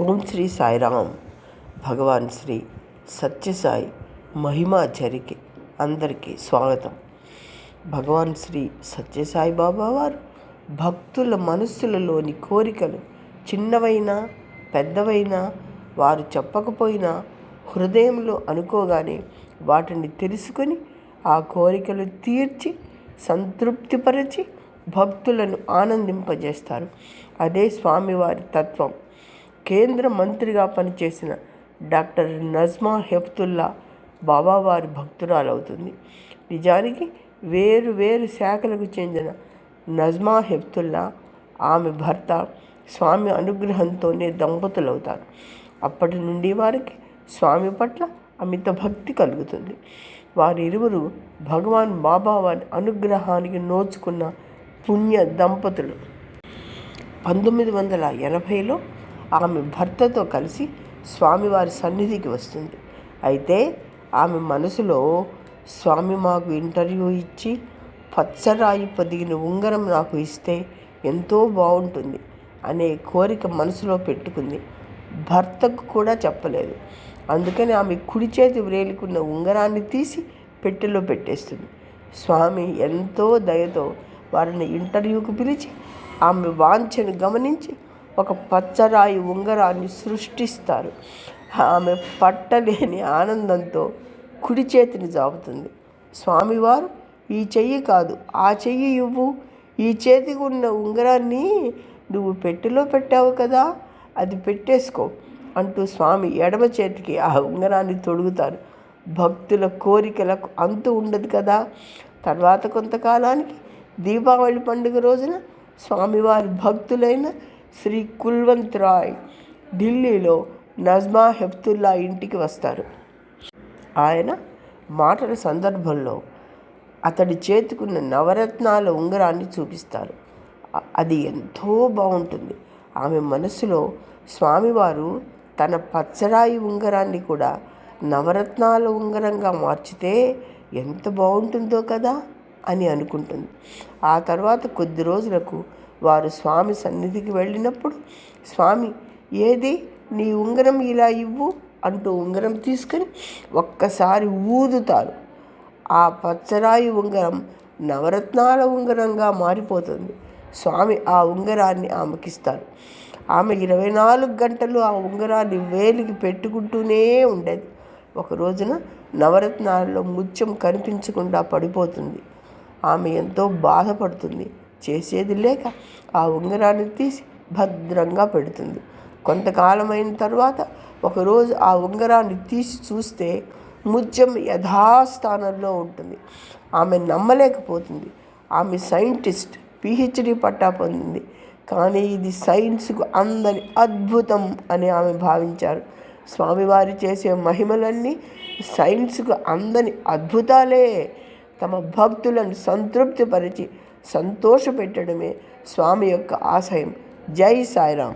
ఓం శ్రీ సాయిరామ్. భగవాన్ శ్రీ సత్యసాయి మహిమాచరికి అందరికీ స్వాగతం. భగవాన్ శ్రీ సత్యసాయి బాబా వారు భక్తుల మనస్సులలోని కోరికలు చిన్నవైనా పెద్దవైనా వారు చెప్పకపోయినా హృదయంలో అనుకోగానే వాటిని తెలుసుకొని ఆ కోరికలు తీర్చి సంతృప్తిపరచి భక్తులను ఆనందింపజేస్తారు. అదే స్వామివారి తత్వం. కేంద్ర మంత్రిగా పనిచేసిన డాక్టర్ నజ్మా హెఫ్తుల్లా బాబావారి భక్తురాలవుతుంది. నిజానికి వేరు వేరు శాఖలకు చెందిన నజ్మా హెఫ్తుల్లా ఆమె భర్త స్వామి అనుగ్రహంతోనే దంపతులవుతారు. అప్పటి నుండి వారికి స్వామి పట్ల అమిత భక్తి కలుగుతుంది. వారిరువురు భగవాన్ బాబా వారి అనుగ్రహానికి నోచుకున్న పుణ్య దంపతులు. పంతొమ్మిది వందల ఎనభైలో ఆమె భర్తతో కలిసి స్వామివారి సన్నిధికి వస్తుంది. అయితే ఆమె మనసులో స్వామి మాకు ఇంటర్వ్యూ ఇచ్చి పచ్చరాయి పొదిగిన ఉంగరం నాకు ఇస్తే ఎంతో బాగుంటుంది అనే కోరిక మనసులో పెట్టుకుంది. భర్తకు కూడా చెప్పలేదు. అందుకని ఆమె కుడి చేతి వ్రేలుకున్న ఉంగరాన్ని తీసి పెట్టెలో పెట్టేస్తుంది. స్వామి ఎంతో దయతో వారిని ఇంటర్వ్యూకు పిలిచి ఆమె వాంఛను గమనించి ఒక పచ్చరాయి ఉంగరాన్ని సృష్టిస్తారు. ఆమె పట్టలేని ఆనందంతో కుడి చేతిని జాపుతుంది. స్వామివారు ఈ చెయ్యి కాదు ఆ చెయ్యి ఇవ్వు. ఈ చేతికి ఉన్న ఉంగరాన్ని నువ్వు పెట్టెలో పెట్టావు కదా అది పెట్టేసుకో అంటూ స్వామి ఎడమ చేతికి ఆ ఉంగరాన్ని తొడుగుతారు. భక్తుల కోరికలకు అంతు ఉండదు కదా. తర్వాత కొంతకాలానికి దీపావళి పండుగ రోజున స్వామివారి భక్తులైన శ్రీ కుల్వంత్ రాయ్ ఢిల్లీలో నజ్మా హెఫ్తుల్లా ఇంటికి వస్తారు. ఆయన మాటల సందర్భంలో అతడి చేతికున్న నవరత్నాల ఉంగరాన్ని చూపిస్తారు. అది ఎంతో బాగుంటుంది. ఆమె మనసులో స్వామివారు తన పచ్చరాయి ఉంగరాన్ని కూడా నవరత్నాల ఉంగరంగా మార్చితే ఎంత బాగుంటుందో కదా అని అనుకుంటుంది. ఆ తర్వాత కొద్ది రోజులకు వారు స్వామి సన్నిధికి వెళ్ళినప్పుడు స్వామి ఏది? నీ ఉంగరం ఇలా ఇవ్వు అంటూ ఉంగరం తీసుకొని ఒక్కసారి ఊదుతారు. ఆ పచ్చరాయి ఉంగరం నవరత్నాల ఉంగరంగా మారిపోతుంది. స్వామి ఆ ఉంగరాన్ని ఆమెకిస్తారు. ఆమె ఇరవై నాలుగు గంటలు ఆ ఉంగరాన్ని వేలికి పెట్టుకుంటూనే ఉండేది. ఒక రోజున నవరత్నాలలో ముత్యం కనిపించకుండా పడిపోతుంది. ఆమె ఎంతో బాధపడుతుంది. చేసేది లేక ఆ ఉంగరాన్ని తీసి భద్రంగా పెడుతుంది. కొంతకాలమైన తర్వాత ఒకరోజు ఆ ఉంగరాన్ని తీసి చూస్తే ముత్యం యథాస్థానంలో ఉంటుంది. ఆమె నమ్మలేకపోతుంది. ఆమె సైంటిస్ట్ పిహెచ్డి పట్టా పొందింది. కానీ ఇది సైన్స్కు అందని అద్భుతం అని ఆమె భావించారు. స్వామివారి చేసే మహిమలన్నీ సైన్స్కు అందని అద్భుతాలే. తమ భక్తులను సంతృప్తిపరిచి సంతోషపెట్టడమే స్వామి యొక్క ఆశయం. జై సాయిరామ్.